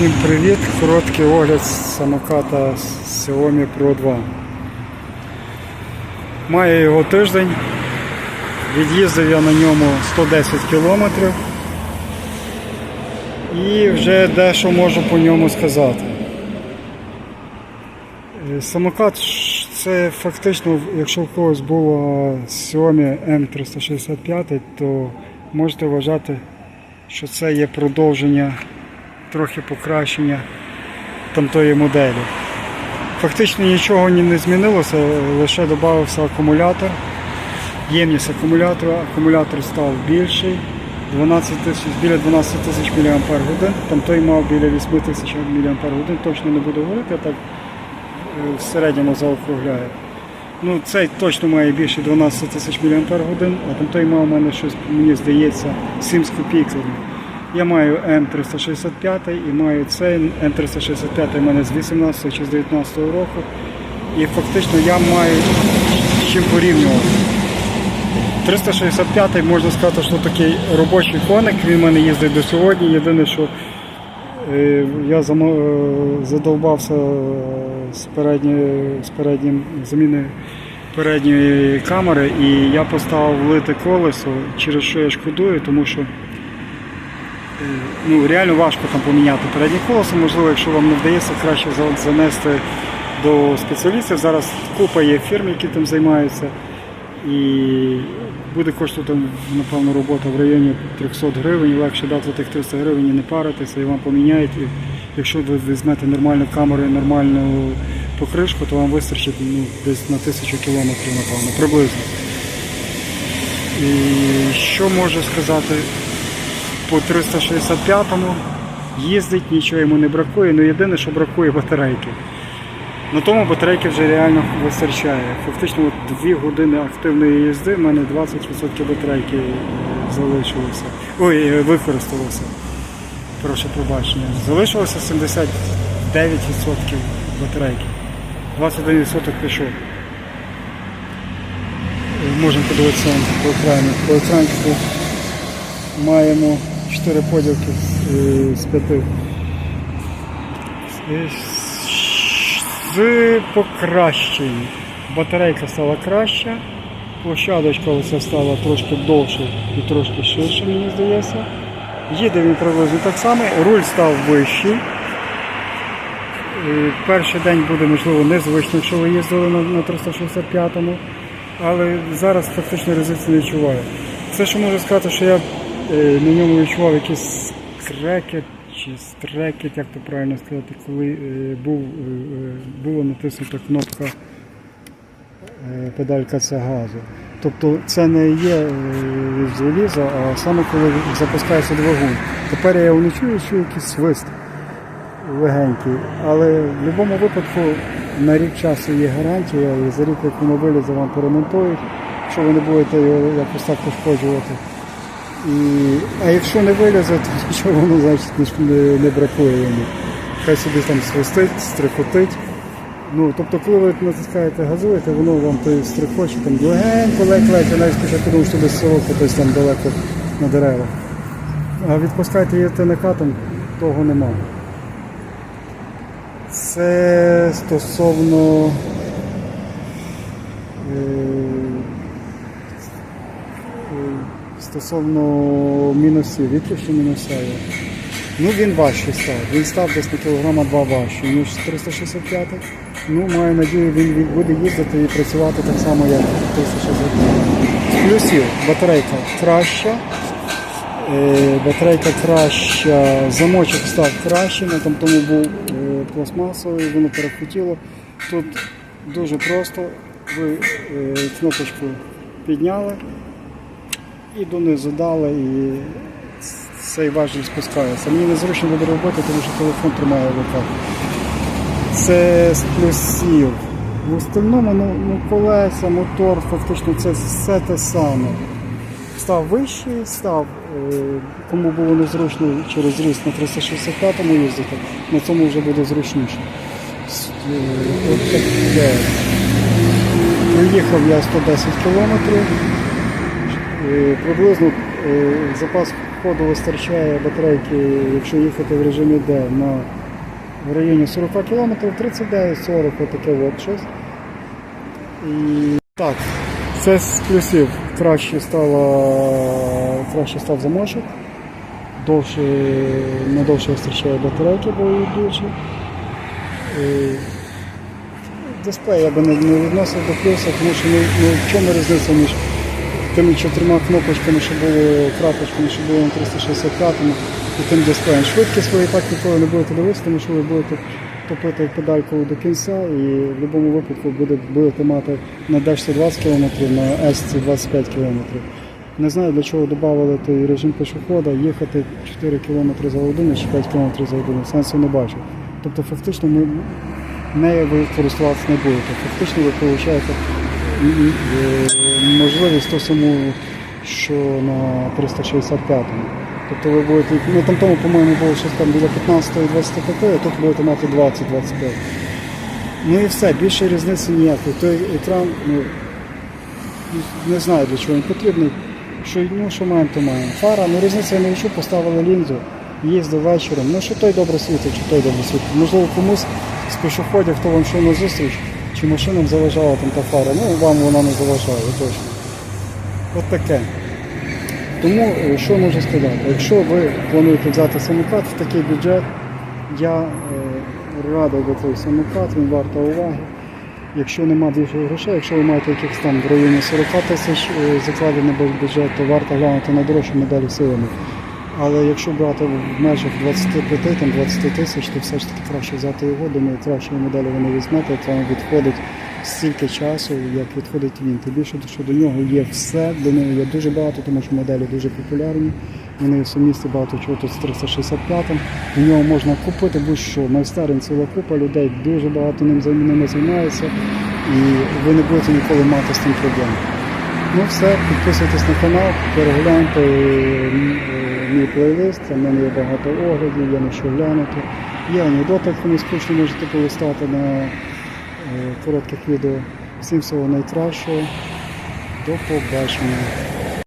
Всім привіт! Короткий огляд самоката Xiaomi Pro 2. Маю його тиждень. Від'їздив я на ньому 110 кілометрів. І вже дещо можу по ньому сказати. Е, Самокат це фактично, якщо в когось було Xiaomi M365, то можете вважати, що це є продовження трохи покращення тамтої моделі. Фактично нічого не змінилося, лише додався акумулятор. Ємність акумулятора, акумулятор став більший, 12 тисяч, біля 12 тисяч мАч, там той мав біля 8 тисяч мАч, точно не буду говорити, я так е, в середньому заокругляю. Ну, цей точно має більше 12 тисяч мАч, а там той мав у мене щось, мені здається, 7 з копійками. Я маю М365 і маю цей М365 у мене з 18 чи з 19 року. І фактично я маю чим порівнювати. 365 можна сказати, що такий робочий коник, він в мене їздить до сьогодні. Єдине, що е, я е, задовбався з, з переднім заміною передньої камери і я поставив лите колесо, через що я шкодую, тому що ну, реально важко там поміняти переднє колесо. Можливо, якщо вам не вдається, краще занести до спеціалістів. Зараз купа є фірм, які тим займаються. І буде коштувати, напевно, робота в районі 300 гривень. Легше дати тих 300 гривень і не паритися, і вам поміняють. І якщо ви візьмете нормальну камеру і нормальну покришку, то вам вистачить ну, десь на тисячу кілометрів, напевно, приблизно. І що можу сказати по 365-му їздить, нічого йому не бракує, ну єдине, що бракує батарейки. На тому батарейки вже реально вистачає. Фактично от 2 години активної їзди в мене 20% батарейки залишилося. Ой, використалося. Прошу пробачення. Залишилося 79% батарейки. 21% пішов. Можемо подивитися по екрані. По екрані маємо 4 поділки з, е, з 5. З покращень. Батарейка стала краща, площадочка оця стала трошки довше і трошки ширше, мені здається. Їде він приблизно так само, руль став вищий. Е, Перший день буде, можливо, незвично, якщо ви їздили на, на 365-му, але зараз фактично різниці не відчуваю. Все, що можу сказати, що я е, на ньому відчував якийсь крекет чи стрекет, як то правильно сказати, коли е, був, е, е, була натиснута кнопка е, педалька ця газу. Тобто це не є е, залізо, а саме коли запускається двигун. Тепер я його не чую, якийсь свист легенький. Але в будь-якому випадку на рік часу є гарантія, і за рік, воно вилізе, вам поремонтують, якщо ви не будете його якось так пошкоджувати. І, а якщо не вилізе, то нічого воно значить не, не, бракує йому. Хай собі там свистить, стрикотить. Ну, тобто, коли ви натискаєте, газуєте, воно вам той стрихоче там легенько ледь-ледь, я навіть спочатку думав, що десь село десь там далеко на деревах. А відпускайте їдете накатом, того немає. Це стосовно е, е, стосовно мінусів, які ще мінуса. Ну він важчий став. Він став десь на кілограма 2 важчий, ніж 365. Ну, маю надію, він, буде їздити і працювати так само, як 365. З плюсів батарейка краща. Е, батарейка краща, замочок став краще, на там тому був е, пластмасовий, воно перехотіло. Тут дуже просто, ви е, кнопочку підняли і донизу дали, і цей важіль спускається. Мені незручно буде робити, тому що телефон тримає в руках. Це з плюсів. В остальному ну, ну, колеса, мотор, фактично це все те саме став вищий, став, е, кому було незручно через ріст на 365-му їздити, на цьому вже буде зручніше. Е, от таке. Проїхав я 110 кілометрів. Е, Приблизно е, запас ходу вистачає батарейки, якщо їхати в режимі D на в районі 40 км, 39-40, отаке от щось. І так, це з плюсів. Краще стало, краще став замочок, довше, надовше вистачає батарейки, бо її більше. І Дисплей я би не, не відносив до плюса, тому що ну, ну, в чому різниця між тими чотирма кнопочками, що було крапочками, що було на 365 і тим дисплеєм. Швидкість ви і так ніколи не будете дивитися, тому що ви будете топити педальку до кінця і в будь-якому випадку буде, будете мати на Dash 120 км, на S 25 км. Не знаю для чого додали той режим пішохода, їхати 4 км за годину чи 5 км за годину. Сенсу не бачу. Тобто фактично ми нею ви користуватися не будете. Фактично ви получаєте м, м, е, можливість ту саму, що на 365-му. Тобто ви будете, ну там тому, по-моєму, було щось там біля 15 і 25, а тут будете мати 20-25. Ну і все, більше різниці ніякої. Той екран, ну, не знаю для чого він потрібний. Що, ну, що маємо, то маємо. Фара, ну різниці я не відчув, поставили лінзу, їздив вечором. Ну що той добре світить, чи той добре світить. Можливо, комусь з пішоходів, хто вам йшов на зустріч, чи машинам заважала там та фара. Ну, вам вона не заважає, точно. От таке. Тому е, що можу сказати? Якщо ви плануєте взяти самокат в такий бюджет, я е, радий би цей самокат, він варто уваги. Якщо нема більше грошей, якщо ви маєте якихось там в районі 40 тисяч е, закладений бюджет, то варто глянути на дорожчі моделі силами. Але якщо брати в межах 25 там 20 тисяч, то все ж таки краще взяти його. Думаю, кращої моделі ви не візьмете, вам відходить стільки часу, як відходить він. Тим більше, що до нього є все, до нього є дуже багато, тому що моделі дуже популярні. Вони сумісті багато чого тут з 365 До нього можна купити будь-що. Майстерень ціла купа людей, дуже багато ним ними займається, і ви не будете ніколи мати з тим проблем. Ну все, підписуйтесь на канал, перегляньте е, мій плейлист, в мене є багато оглядів, є на що глянути. Є анекдоти, кому скучно можете полистати на е, коротких відео. Всім всього найкращого. До побачення.